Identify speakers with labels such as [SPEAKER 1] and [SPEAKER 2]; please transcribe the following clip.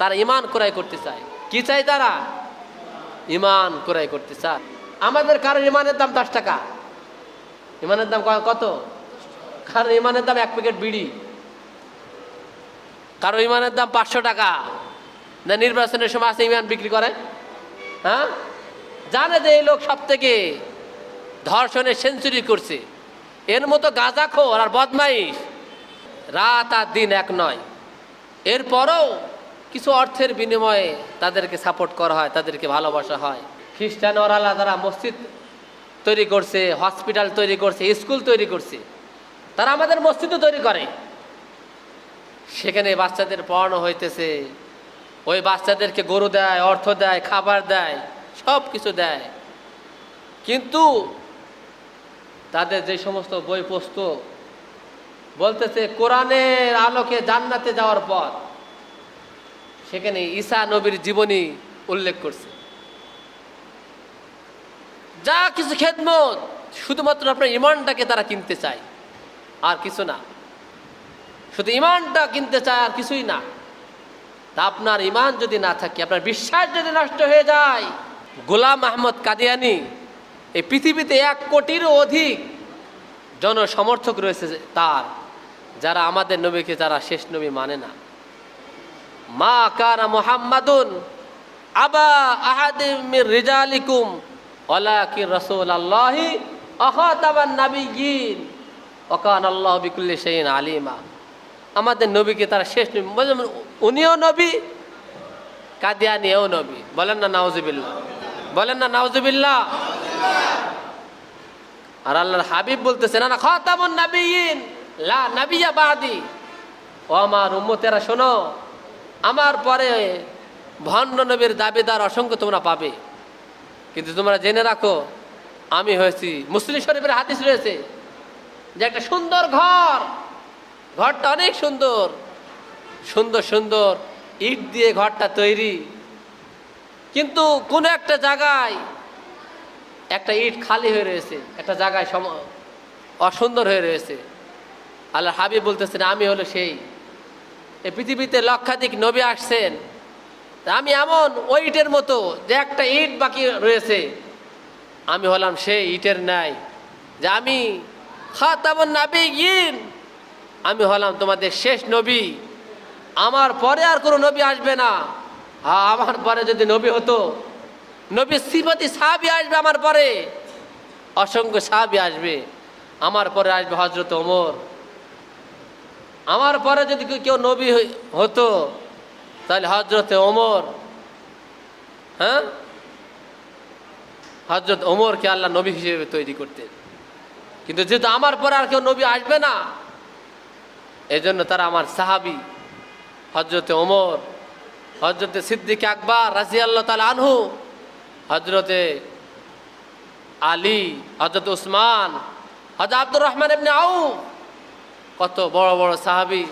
[SPEAKER 1] তারা ইমান ক্রয় করতে চায়। কি চাই তারা? ইমান ক্রয় করতে চায়। আমাদের কারোর ইমানের দাম দশ টাকা। ইমানের দাম কত? কারোর ইমানের দাম এক প্যাকেট বিড়ি। কারও ইমানের দাম পাঁচশো টাকা। না, নির্বাচনের সময় আছে ইমান বিক্রি করে? হ্যাঁ? জানে যে এই লোক সব থেকে ধর্ষণের সেঞ্চুরি করছে। এর মতো গাঁজাখোর আর বদমাইশ। রাত আর দিন এক নয়। এরপরও কিছু অর্থের বিনিময়ে তাদেরকে সাপোর্ট করা হয়, তাদেরকে ভালোবাসা হয়। খ্রিস্টান ওরালা তারা মসজিদ তৈরি করছে হসপিটাল তৈরি করছে স্কুল তৈরি করছে। তারা আমাদের মসজিদও তৈরি করে। সেখানে বাচ্চাদের পড়ানো হইতেছে। ওই বাচ্চাদেরকে গরু দেয়, অর্থ দেয়, খাবার দেয় সব কিছু দেয়। কিন্তু তাদের যে সমস্ত বই পুস্তক বলতেছে, কোরআনের আলোকে জান্নাতে যাওয়ার পথ। সেখানে ঈসা নবীর জীবনী উল্লেখ করছে। যা কিছু খেদমত, শুধুমাত্র আপনার ইমানটাকে তারা কিনতে চায়, আর কিছু না। শুধু ইমানটা কিনতে চায় আর কিছুই না। তা আপনার ইমান যদি না থাকে, আপনার বিশ্বাস যদি নষ্ট হয়ে যায়, গোলাম আহমদ কাদিয়ানি এই পৃথিবীতে এক কোটিরও অধিক জনসমর্থক রয়েছে তার, যারা আমাদের নবীকে যারা শেষ নবী মানে না। মা কানা মোহাম্মাদুন আবা আহাদিম মির রিজালিকুম, ওয়ালাকিন রাসূলুল্লাহি আখাতাবান নাবিয়্যিন, ওয়া কানা আল্লাহু বিকুল্লি শাইইন আলিমা। আমাদের নবীকে তারা শেষ নবী উনিও নবী কাদিয়ানিও নবী। বলেন না, নাউজুবিল্লাহ। বলেন না, নাউজুবিল্লাহ। আর আল্লাহর হাবিব বলতেছে, না না, খাতামুন নাবিয়িন লা নাবিয়া বাদি। ও আমার উম্মতেরা, শোনো আমার পরে ভণ্ড নবীর দাবিদার অসংখ্য তোমরা পাবে। কিন্তু তোমরা জেনে রাখো, আমি হয়েছি মুসলিম শরীফের হাদিস রয়েছে যে একটা সুন্দর ঘর, ঘরটা অনেক সুন্দর সুন্দর সুন্দর, ইট দিয়ে ঘরটা তৈরি। কিন্তু কোনো একটা জায়গায় একটা ইট খালি হয়ে রয়েছে, একটা জায়গায় সম অসুন্দর হয়ে রয়েছে। আল্লাহ হাবিব বলতেছেন, আমি হলো সেই। এই পৃথিবীতে লক্ষাধিক নবী আসছেন। আমি এমন ওই ইটের মতো যে একটা ইট বাকি রয়েছে। আমি হলাম সে ইটের ন্যায় যে আমি খাতাবন নাবি গিন আমি হলাম তোমাদের শেষ নবী। আমার পরে আর কোনো নবী আসবে না। হ্যাঁ আমার পরে যদি নবী হতো নবী শ্রীমতী সাহাবি আসবে আমার পরে। অসংখ্য সাহাবি আসবে। আমার পরে আসবে হজরত ওমর। আমার পরে যদি কেউ- নবী হতো, তাহলে হজরতে ওমর হ্যাঁ? হজরত ওমরকে আল্লাহ নবী হিসেবে তৈরি করতেন। কিন্তু যেহেতু আমার পরে আর কেউ নবী আসবে না এই জন্য তারা আমার সাহাবি হজরতে ওমর হজরতে সিদ্দিক আকবর রাজি আল্লাহ তাল আনহু হজরতে আলী হজরত উসমান হজরত আব্দুর রহমান এমনি আউ কত বড় বড় সাহাবি